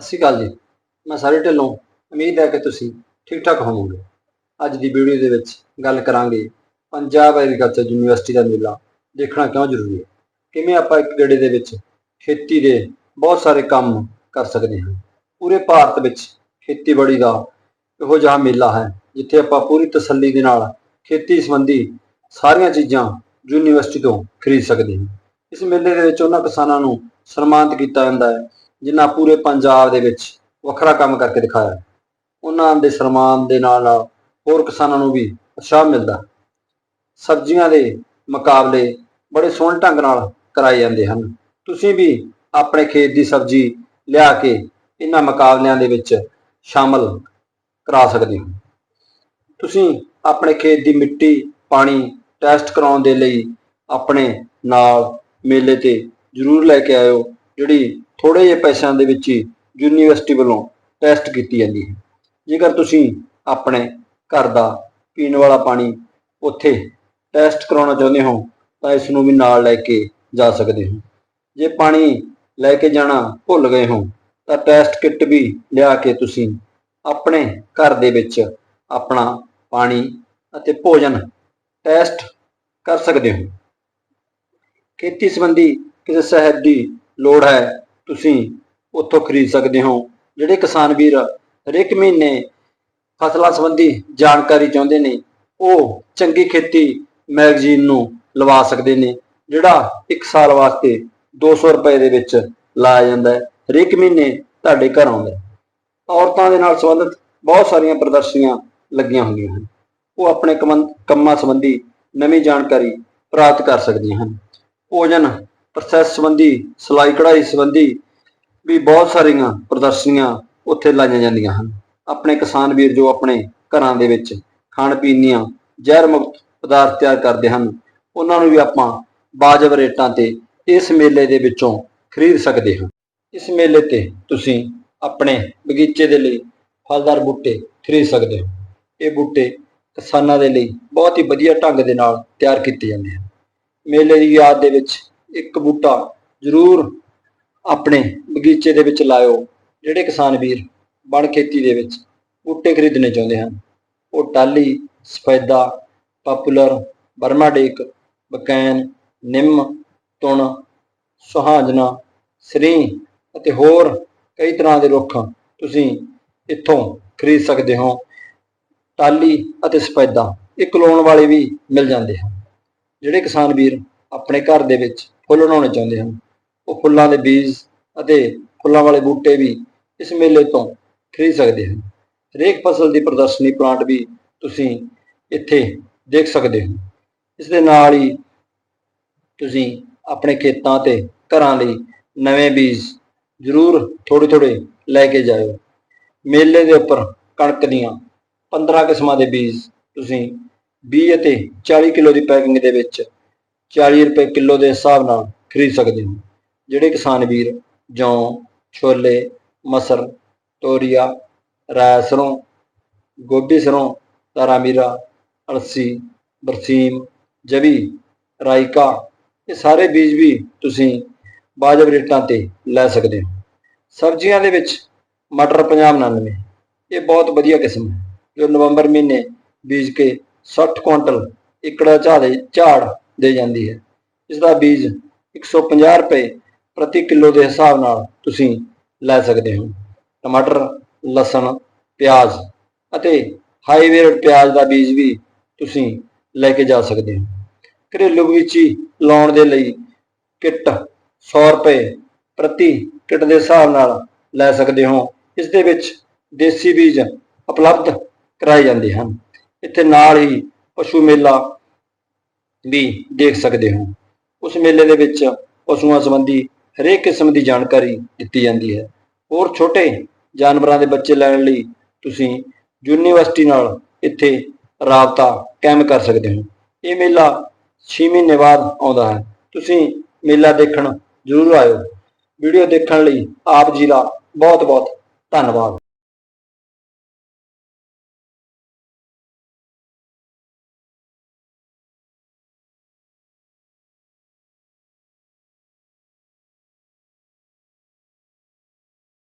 ਸਤਿ ਸ਼੍ਰੀ ਅਕਾਲ ਜੀ। ਮੈਂ ਸਾਰੇ ਢਿੱਲੋਂ, ਉਮੀਦ ਹੈ ਕਿ ਤੁਸੀਂ ਠੀਕ ਠਾਕ ਹੋਵੋਗੇ। ਅੱਜ ਦੀ ਵੀਡੀਓ ਦੇ ਵਿੱਚ ਗੱਲ ਕਰਾਂਗੇ ਪੰਜਾਬ ਐਗਰੀਕਲਚਰ ਯੂਨੀਵਰਸਿਟੀ ਦਾ ਮੇਲਾ, ਦੇਖਣਾ ਕਿਉਂ ਜ਼ਰੂਰੀ ਹੈ? ਕਿਵੇਂ ਆਪਾਂ ਇੱਕ ਗੇੜੇ ਦੇ ਵਿੱਚ ਖੇਤੀ ਦੇ ਬਹੁਤ ਸਾਰੇ ਕੰਮ ਕਰ ਸਕਦੇ ਹਾਂ? ਪੂਰੇ ਭਾਰਤ ਵਿੱਚ ਖੇਤੀਬਾੜੀ ਦਾ ਇਹੋ ਜਿਹਾ ਮੇਲਾ ਹੈ, ਜਿੱਥੇ ਆਪਾਂ ਪੂਰੀ ਤਸੱਲੀ ਦੇ ਨਾਲ ਖੇਤੀ ਸੰਬੰਧੀ ਸਾਰੀਆਂ ਚੀਜ਼ਾਂ ਯੂਨੀਵਰਸਿਟੀ ਤੋਂ ਖਰੀਦ ਸਕਦੇ ਹਾਂ। ਇਸ ਮੇਲੇ ਦੇ ਵਿੱਚ ਉਹਨਾਂ ਕਿਸਾਨਾਂ ਨੂੰ ਸਨਮਾਨਿਤ ਕੀਤਾ ਜਾਂਦਾ ਹੈ। ਜਿਨ੍ਹਾਂ ਪੂਰੇ ਪੰਜਾਬ ਦੇ ਵਿੱਚ ਵੱਖਰਾ ਕੰਮ ਕਰਕੇ ਦਿਖਾਇਆ। ਉਹਨਾਂ ਦੇ ਸਨਮਾਨ ਦੇ ਨਾਲ ਨਾਲ ਹੋਰ ਕਿਸਾਨਾਂ ਨੂੰ ਵੀ ਉਤਸ਼ਾਹ ਮਿਲਦਾ। ਸਬਜ਼ੀਆਂ ਦੇ ਮੁਕਾਬਲੇ ਬੜੇ ਸੋਹਣੇ ਢੰਗ ਨਾਲ ਕਰਾਏ ਜਾਂਦੇ ਹਨ। ਤੁਸੀਂ ਵੀ ਆਪਣੇ ਖੇਤ ਦੀ ਸਬਜ਼ੀ ਲਿਆ ਕੇ ਇਹਨਾਂ ਮੁਕਾਬਲਿਆਂ ਦੇ ਵਿੱਚ ਸ਼ਾਮਲ ਕਰਾ ਸਕਦੇ ਹੋ। ਤੁਸੀਂ ਆਪਣੇ ਖੇਤ ਦੀ ਮਿੱਟੀ, ਪਾਣੀ ਟੈਸਟ ਕਰਾਉਣ ਦੇ ਲਈ ਆਪਣੇ ਨਾਲ ਮੇਲੇ ਤੇ ਜ਼ਰੂਰ ਲੈ ਕੇ ਆਇਓ। ਜਿਹੜੀ ਥੋੜੇ ਜਿਹੇ ਪੈਸਿਆਂ ਦੇ ਵਿੱਚ ਹੀ ਯੂਨੀਵਰਸਿਟੀ ਵੱਲੋਂ ਟੈਸਟ ਕੀਤੀ ਜਾਂਦੀ ਹੈ। ਜੇਕਰ ਤੁਸੀਂ ਆਪਣੇ ਘਰ ਦਾ ਪੀਣ ਵਾਲਾ ਪਾਣੀ ਉੱਥੇ ਟੈਸਟ ਕਰਾਉਣਾ ਚਾਹੁੰਦੇ ਹੋ, ਤਾਂ ਇਸ ਨੂੰ ਵੀ ਨਾਲ ਲੈ ਕੇ ਜਾ ਸਕਦੇ ਹੋ। ਜੇ ਪਾਣੀ ਲੈ ਕੇ ਜਾਣਾ ਭੁੱਲ ਗਏ ਹੋ, ਤਾਂ ਟੈਸਟ ਕਿੱਟ ਵੀ ਲਿਆ ਕੇ ਤੁਸੀਂ ਆਪਣੇ ਘਰ ਦੇ ਵਿੱਚ ਆਪਣਾ ਪਾਣੀ ਅਤੇ ਭੋਜਨ ਟੈਸਟ ਕਰ ਸਕਦੇ ਹੋ। ਖੇਤੀ ਸੰਬੰਧੀ ਕਿਸੇ ਸਹਾਇਤਾ ਦੀ ਲੋੜ ਹੈ, ਤੁਸੀਂ ਉੱਥੋਂ ਖਰੀਦ ਸਕਦੇ ਹੋ। ਜਿਹੜੇ ਕਿਸਾਨ ਵੀਰ ਹਰੇਕ ਮਹੀਨੇ ਫਸਲਾਂ ਸੰਬੰਧੀ ਜਾਣਕਾਰੀ ਚਾਹੁੰਦੇ ਨੇ, ਉਹ ਚੰਗੀ ਖੇਤੀ ਮੈਗਜ਼ੀਨ ਨੂੰ ਲਵਾ ਸਕਦੇ ਨੇ, ਜਿਹੜਾ 1 ਸਾਲ ਵਾਸਤੇ 200 ਰੁਪਏ ਦੇ ਵਿੱਚ ਲਾਇਆ ਜਾਂਦਾ ਹੈ। ਹਰੇਕ ਮਹੀਨੇ ਤੁਹਾਡੇ ਘਰ ਆਉਂਦਾ ਔਰਤਾਂ ਦੇ ਨਾਲ ਸੰਬੰਧਿਤ ਬਹੁਤ ਸਾਰੀਆਂ ਪ੍ਰਦਰਸ਼ਨੀਆਂ ਲੱਗੀਆਂ ਹੁੰਦੀਆਂ ਹਨ। ਉਹ ਆਪਣੇ ਕੰਮਾਂ- ਕੰਮਾਂ ਸੰਬੰਧੀ ਨਵੀਂ ਜਾਣਕਾਰੀ ਪ੍ਰਾਪਤ ਕਰ ਸਕਦੀਆਂ ਹਨ। ਭੋਜਨ ਪ੍ਰੋਸੈਸ ਸੰਬੰਧੀ, ਸਿਲਾਈ ਕਢਾਈ ਸੰਬੰਧੀ ਵੀ ਬਹੁਤ ਸਾਰੀਆਂ ਪ੍ਰਦਰਸ਼ਨੀਆਂ ਉੱਥੇ ਲਾਈਆਂ ਜਾਂਦੀਆਂ ਹਨ। ਆਪਣੇ ਕਿਸਾਨ ਵੀਰ ਜੋ ਆਪਣੇ ਘਰਾਂ ਦੇ ਵਿੱਚ ਖਾਣ ਪੀਣ ਦੀਆਂ ਜ਼ਹਿਰ ਮੁਕਤ ਪਦਾਰਥ ਤਿਆਰ ਕਰਦੇ ਹਨ, ਉਹਨਾਂ ਨੂੰ ਵੀ ਆਪਾਂ ਵਾਜਬ ਰੇਟਾਂ ਤੇ ਇਸ ਮੇਲੇ ਦੇ ਵਿੱਚੋਂ ਖਰੀਦ ਸਕਦੇ ਹਾਂ। ਇਸ ਮੇਲੇ ਤੇ ਤੁਸੀਂ ਆਪਣੇ ਬਗੀਚੇ ਦੇ ਲਈ ਫਲਦਾਰ ਬੂਟੇ ਖਰੀਦ ਸਕਦੇ ਹੋ। ਇਹ ਬੂਟੇ ਕਿਸਾਨਾਂ ਦੇ ਲਈ ਬਹੁਤ ਹੀ ਵਧੀਆ ਢੰਗ ਦੇ ਨਾਲ ਤਿਆਰ ਕੀਤੇ ਜਾਂਦੇ ਹਨ। ਮੇਲੇ ਦੀ ਯਾਦ ਦੇ ਵਿੱਚ ਇੱਕ ਬੂਟਾ ਜ਼ਰੂਰ ਆਪਣੇ ਬਗੀਚੇ ਦੇ ਵਿੱਚ ਲਾਇਓ। ਜਿਹੜੇ ਕਿਸਾਨ ਵੀਰ ਬਣ ਖੇਤੀ ਦੇ ਵਿੱਚ ਬੂਟੇ ਖਰੀਦਣੇ ਚਾਹੁੰਦੇ ਹਨ। ਉਹ ਟਾਲੀ ਸਫੈਦਾ, ਪਪੂਲਰ ਬਰਮਾਡੇਕ ਬਕੈਨ, ਨਿੰਮ, ਤੁਣ ਸੁਹਾਜਨਾ ਸਰੀ ਅਤੇ ਹੋਰ ਕਈ ਤਰ੍ਹਾਂ ਦੇ ਰੁੱਖ ਤੁਸੀਂ ਇੱਥੋਂ ਖਰੀਦ ਸਕਦੇ ਹੋ। ਟਾਲੀ ਅਤੇ ਸਫੈਦਾ ਇਹ ਕਲੋਨ ਵਾਲੇ ਵੀ ਮਿਲ ਜਾਂਦੇ ਹਨ। ਜਿਹੜੇ ਕਿਸਾਨ ਵੀਰ ਆਪਣੇ ਘਰ ਦੇ ਵਿੱਚ ਫੁੱਲ ਲਾਉਣੇ ਚਾਹੁੰਦੇ ਹਨ। ਉਹ ਫੁੱਲਾਂ ਦੇ ਬੀਜ ਅਤੇ ਫੁੱਲਾਂ ਵਾਲੇ ਬੂਟੇ ਵੀ ਇਸ ਮੇਲੇ ਤੋਂ ਖਰੀਦ ਸਕਦੇ ਹਨ। ਹਰੇਕ ਫਸਲ ਦੀ ਪ੍ਰਦਰਸ਼ਨੀ ਪਲਾਂਟ ਵੀ ਤੁਸੀਂ ਇੱਥੇ ਦੇਖ ਸਕਦੇ ਹੋ। ਇਸ ਦੇ ਨਾਲ ਹੀ ਤੁਸੀਂ ਆਪਣੇ ਖੇਤਾਂ ਤੇ ਘਰਾਂ ਲਈ ਨਵੇਂ ਬੀਜ ਜ਼ਰੂਰ ਥੋੜੇ ਥੋੜੇ ਲੈ ਕੇ ਜਾਇਓ। ਮੇਲੇ ਦੇ ਉੱਪਰ ਕਣਕ ਦੀਆਂ 15 ਕਿਸਮਾਂ ਦੇ ਬੀਜ ਤੁਸੀਂ 20 ਅਤੇ 40 ਕਿਲੋ ਦੀ ਪੈਕਿੰਗ ਦੇ ਵਿੱਚ 40 ਰੁਪਏ ਕਿਲੋ ਦੇ ਹਿਸਾਬ ਨਾਲ ਖਰੀਦ ਸਕਦੇ ਹੋ। ਜਿਹੜੇ ਕਿਸਾਨ ਵੀਰ ਜੌਂ, ਛੋਲੇ, ਮਸਰ, ਤੋਰੀਆ, ਰਾਇ ਸਰੋਂ, ਗੋਭੀ ਸਰੋਂ, ਤਾਰਾਮੀਰਾ, ਅਲਸੀ, ਬਰਸੀਮ, ਜਵੀ ਰਾਈਕਾ ਇਹ ਸਾਰੇ ਬੀਜ ਵੀ ਤੁਸੀਂ ਵਾਜਬ ਰੇਟਾਂ ਤੇ ਲੈ ਸਕਦੇ ਹੋ। ਸਬਜ਼ੀਆਂ ਦੇ ਵਿੱਚ ਮਟਰ 5099 ਇਹ ਬਹੁਤ ਵਧੀਆ ਕਿਸਮ ਹੈ। ਜੋ ਨਵੰਬਰ ਮਹੀਨੇ ਬੀਜ ਕੇ 60 ਕੁਇੰਟਲ ਏਕੜਾ ਝਾੜ ਦੇ ਝਾੜ ਦੇ ਜਾਂਦੀ ਹੈ। ਇਸ ਦਾ ਬੀਜ 150 ਰੁਪਏ ਪ੍ਰਤੀ ਕਿਲੋ ਦੇ ਹਿਸਾਬ ਨਾਲ ਤੁਸੀਂ ਲੈ ਸਕਦੇ ਹੋ। ਟਮਾਟਰ, ਲਸਣ, ਪਿਆਜ਼ ਅਤੇ ਹਾਈਵੇਰਡ ਪਿਆਜ਼ ਦਾ ਬੀਜ ਵੀ ਤੁਸੀਂ ਲੈ ਕੇ ਜਾ ਸਕਦੇ ਹੋ। ਘਰੇਲੂ ਬਗੀਚੀ ਲਾਉਣ ਦੇ ਲਈ ਕਿੱਟ 100 ਰੁਪਏ ਪ੍ਰਤੀ ਕਿੱਟ ਦੇ ਹਿਸਾਬ ਨਾਲ ਲੈ ਸਕਦੇ ਹੋ। ਇਸ ਦੇ ਵਿੱਚ ਦੇਸੀ ਬੀਜ ਉਪਲਬਧ ਕਰਾਏ ਜਾਂਦੇ ਹਨ। ਇੱਥੇ ਨਾਲ ਹੀ ਪਸ਼ੂ ਮੇਲਾ ਵੀ ਦੇਖ ਸਕਦੇ ਹੋ। ਉਸ ਮੇਲੇ ਦੇ ਵਿੱਚ ਪਸ਼ੂਆਂ ਸੰਬੰਧੀ ਹਰੇਕ ਕਿਸਮ ਦੀ ਜਾਣਕਾਰੀ ਦਿੱਤੀ ਜਾਂਦੀ ਹੈ। ਹੋਰ ਛੋਟੇ ਜਾਨਵਰਾਂ ਦੇ ਬੱਚੇ ਲੈਣ ਲਈ ਤੁਸੀਂ ਯੂਨੀਵਰਸਿਟੀ ਨਾਲ ਇੱਥੇ ਰਾਬਤਾ ਕਾਇਮ ਕਰ ਸਕਦੇ ਹੋ। ਇਹ ਮੇਲਾ 6 ਮਹੀਨੇ ਬਾਅਦ ਆਉਂਦਾ ਹੈ। ਤੁਸੀਂ ਮੇਲਾ ਦੇਖਣ ਜ਼ਰੂਰ ਆਇਓ। ਵੀਡੀਓ ਦੇਖਣ ਲਈ ਆਪ ਜੀ ਦਾ ਬਹੁਤ ਬਹੁਤ ਧੰਨਵਾਦ।